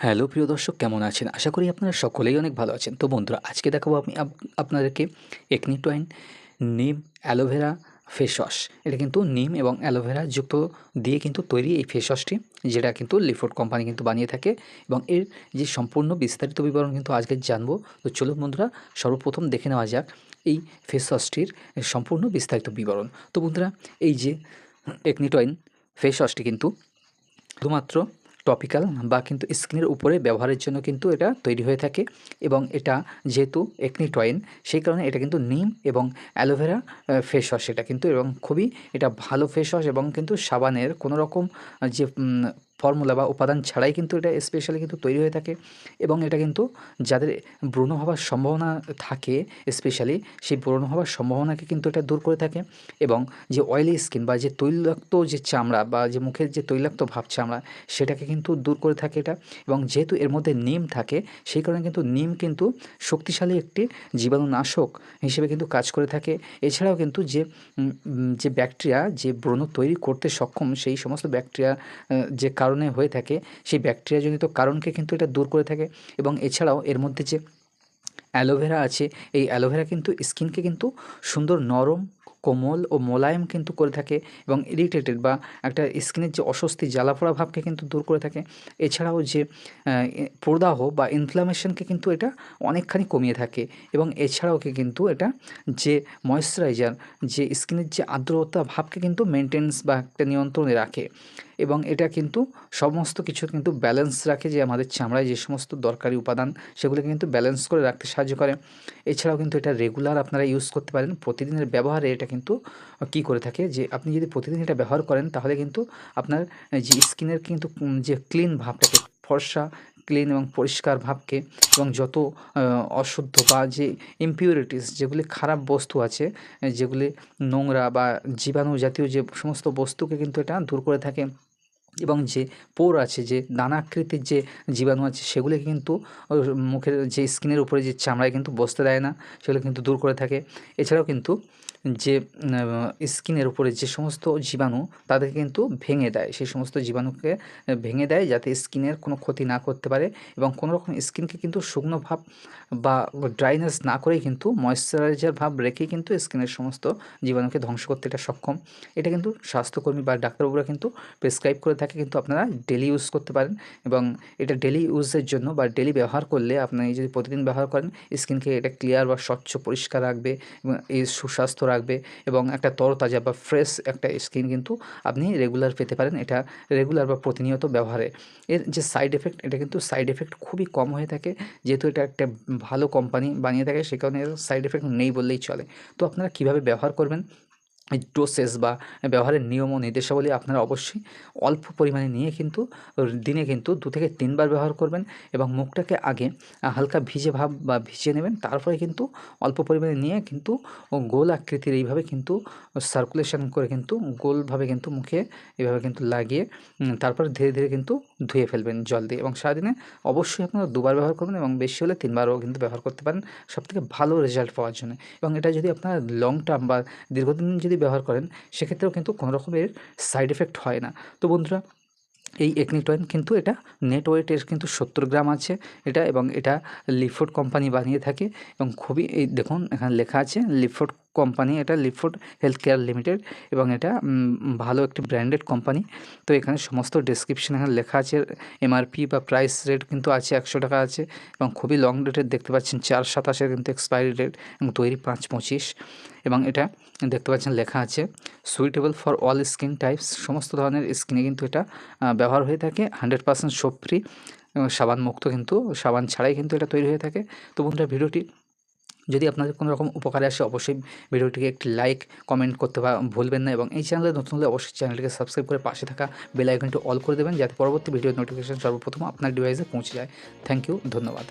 Hello, প্রিয় দর্শক, কেমন আছেন? আশা করি আপনারা সকলেই অনেক ভালো আছেন। তো বন্ধুরা, আজকে দেখাবো আমি আপ- আপনাদেরকে একনিটয়েন নিম অ্যালোভেরা ফেস ওয়াশ। এটা কিন্তু নিম এবং অ্যালোভেরা যুক্ত দিয়ে কিন্তু তৈরি এই ফেস ওয়াশটি, যেটা কিন্তু লিফোর্ড কোম্পানি কিন্তু বানিয়ে থাকে এবং এর যে সম্পূর্ণ বিস্তারিত বিবরণ কিন্তু আজকে জানব। তো চলুন বন্ধুরা, সর্বপ্রথম দেখে নেওয়া যাক এই ফেস ওয়াশটির সম্পূর্ণ বিস্তারিত বিবরণ। তো বন্ধুরা, এই যে একনিটয়েন ফেস ওয়াশটি কিন্তু শুধুমাত্র টপিক্যাল বা কিন্তু স্কিনের উপরে ব্যবহারের জন্য কিন্তু এটা তৈরি হয়ে থাকে এবং এটা যেহেতু একনি টয়েন সেই কারণে এটা কিন্তু নিম এবং অ্যালোভেরা ফেস ওয়াশ এটা কিন্তু এবং খুবই এটা ভালো ফেস ওয়াশ এবং কিন্তু সাবানের কোনো রকম যে ফর্মুলা বা উপাদান ছাড়াই কিন্তু এটা স্পেশালি কিন্তু তৈরি হয়ে থাকে এবং এটা কিন্তু যাদের ব্রণ হওয়ার সম্ভাবনা থাকে স্পেশালি সেই ব্রণ হওয়ার সম্ভাবনাকে কিন্তু এটা দূর করে থাকে এবং যে অয়েলি স্কিন বা যে তৈলাক্ত যে চামড়া বা যে মুখের যে তৈলাক্ত ভাব চামড়া সেটাকে কিন্তু দূর করে থাকে এটা এবং যেহেতু এর মধ্যে নিম থাকে সেই কারণে কিন্তু নিম কিন্তু শক্তিশালী একটি জীবাণুনাশক হিসেবে কিন্তু কাজ করে থাকে। এছাড়াও কিন্তু যে যে ব্যাকটেরিয়া যে ব্রণ তৈরি করতে সক্ষম সেই সমস্ত ব্যাকটেরিয়া যে কারণে হয়ে থাকে, সেই ব্যাকটেরিয়াজনিত কারণকে কিন্তু এটা দূর করে থাকে। এবং এছাড়াও এর মধ্যে যে অ্যালোভেরা আছে, এই অ্যালোভেরা কিন্তু স্কিনকে কিন্তু সুন্দর নরম, কোমল ও মোলায়েম কিন্তু করে থাকে এবং ইরিটেটেড বা একটা স্কিনের যে অস্বস্তি, জ্বালাপোড়া ভাবকে কিন্তু দূর করে থাকে। এছাড়াও যে প্রদাহ বা ইনফ্লামেশনকে কিন্তু এটা অনেকখানি কমিয়ে থাকে এবং এছাড়াও কিন্তু এটা যে ময়েশ্চারাইজার যে স্কিনের যে আর্দ্রতা ভাবকে কিন্তু মেনটেন্স বা একটা নিয়ন্ত্রণে রাখে। এবং এটা কিন্তু সমস্ত কিছু কিন্তু ব্যালেন্স রাখে যে আমাদের চামড়ায় যে সমস্ত দরকারি উপাদান, সেগুলোকে কিন্তু ব্যালেন্স করে রাখতে সাহায্য করে। এছাড়াও কিন্তু এটা রেগুলার আপনারা ইউজ করতে পারেন। প্রতিদিনের ব্যবহারে এটা কিন্তু কী করে থাকে যে আপনি যদি প্রতিদিন এটা ব্যবহার করেন, তাহলে কিন্তু আপনার যে স্কিনের কিন্তু যে ক্লিন ভাবটাকে, ফর্সা ক্লিন এবং পরিষ্কার ভাবকে এবং যত অশুদ্ধ বা যে ইমপিউরিটিস যেগুলি খারাপ বস্তু আছে, যেগুলি নোংরা বা জীবাণু জাতীয় যে সমস্ত বস্তুকে কিন্তু এটা দূর করে থাকে। এবং যে পোর আছে, যে দানাকৃতির যে জীবাণু আছে সেগুলি কিন্তু মুখের যে স্কিনের উপরে যে চামড়ায় কিন্তু বসতে দেয় না, সেগুলো কিন্তু দূর করে থাকে। এছাড়াও কিন্তু যে স্কিনের উপরে যে সমস্ত জীবাণু, তাদেরকে কিন্তু ভেঙে দেয়। সেই সমস্ত জীবাণুকে ভেঙে দেয় যাতে স্কিনের কোনো ক্ষতি না করতে পারে এবং কোনো রকম স্কিনকে কিন্তু শুকনো ভাব বা ড্রাইনেস না করেই কিন্তু ময়েশ্চারাইজার ভাব রেখেই কিন্তু স্কিনের সমস্ত জীবাণুকে ধ্বংস করতে এটা সক্ষম। এটা কিন্তু স্বাস্থ্যকর্মী বা ডাক্তারবাবুরা কিন্তু প্রেসক্রাইব করে থাকে কিন্তু আপনারা ডেলি ইউজ করতে পারেন এবং এটা ডেলি ইউজের জন্য বা ডেলি ব্যবহার করলে আপনি যদি প্রতিদিন ব্যবহার করেন স্কিনকে এটা ক্লিয়ার বা স্বচ্ছ, পরিষ্কার রাখবে এবং এই সুস্বাস্থ্য রাখবে এবং একটা তরতাজা বা ফ্রেশ একটা স্কিন কিন্তু আপনি রেগুলার পেতে পারেন। এটা রেগুলার বা প্রতিনিয়ত ব্যবহারে। এর যে সাইড এফেক্ট এটা কিন্তু সাইড এফেক্ট খুবই কম হয়ে থাকে। যেহেতু এটা একটা ভালো কোম্পানি বানিয়ে থাকে, সে কারণে এর সাইড এফেক্ট নেই বললেই চলে। তো আপনারা কীভাবে ব্যবহার করবেন? এই ডোসেস বা ব্যবহারের নিয়ম ও নির্দেশাবলী আপনারা অবশ্যই অল্প পরিমাণে নিয়ে কিন্তু দিনে কিন্তু দু থেকে তিনবার ব্যবহার করবেন এবং মুখটাকে আগে হালকা ভিজে ভাব বা ভিজিয়ে নেবেন। তারপরে কিন্তু অল্প পরিমাণে নিয়ে কিন্তু গোল আকৃতির এইভাবে কিন্তু সার্কুলেশন করে কিন্তু গোলভাবে কিন্তু মুখে এভাবে কিন্তু লাগিয়ে তারপর ধীরে ধীরে কিন্তু ধুয়ে ফেলবেন জল দিয়ে এবং সারাদিনে অবশ্যই আপনারা দুবার ব্যবহার করবেন এবং বেশি হলে তিনবারও কিন্তু ব্যবহার করতে পারেন। সবথেকে ভালো রেজাল্ট পাওয়ার জন্য এবং এটা যদি আপনারা লং টার্ম বা দীর্ঘদিন যদি ব্যবহার করেন, সেক্ষেত্রেও কিন্তু কোনো রকমের সাইড এফেক্ট হয় না। তো বন্ধুরা, এই একনিটয়েন কিন্তু এটা নেট ওয়েটের কিন্তু সত্তর গ্রাম আছে, এটা এবং এটা লিফোর্ড কোম্পানি বানিয়ে থাকে এবং খুবই, এই দেখুন এখানে লেখা আছে লিফোর্ড কোম্পানি, এটা লিফোর্ড হেলথ কেয়ার লিমিটেড এবং এটা ভালো একটি ব্র্যান্ডেড কোম্পানি। তো এখানে সমস্ত ডেসক্রিপশন এখানে লেখা আছে এমআরপি বা প্রাইস রেট কিন্তু আছে একশো টাকা আছে এবং খুবই লং ডেটের দেখতে পাচ্ছেন চার সাতাশের কিন্তু এক্সপায়ারি ডেট এবং তৈরি পাঁচ পঁচিশ। এবং এটা দেখতে পাচ্ছেন লেখা আছে suitable for all skin types সমস্ত ধরনের স্কিনে কিন্তু এটা ব্যবহার হয়ে থাকে হান্ড্রেড পার্সেন্ট সোপ ফ্রি এবং সাবান মুক্ত কিন্তু, সাবান ছাড়াই কিন্তু এটা তৈরি হয়ে থাকে। তো বন্ধুরা, ভিডিওটি যদি আপনাদের কোনো রকম উপকারে আসে, অবশ্যই ভিডিওটিকে একটি লাইক কমেন্ট করতে ভুলবেন না এবং এই চ্যানেলে নতুন হলে অবশ্যই চ্যানেলটিকে সাবস্ক্রাইব করে পাশে থাকা বেল আইকনটি অল করে দেবেন, যাতে পরবর্তী ভিডিও নোটিফিকেশান সর্বপ্রথম আপনার ডিভাইসে পৌঁছে যায়। থ্যাংক ইউ ধন্যবাদ।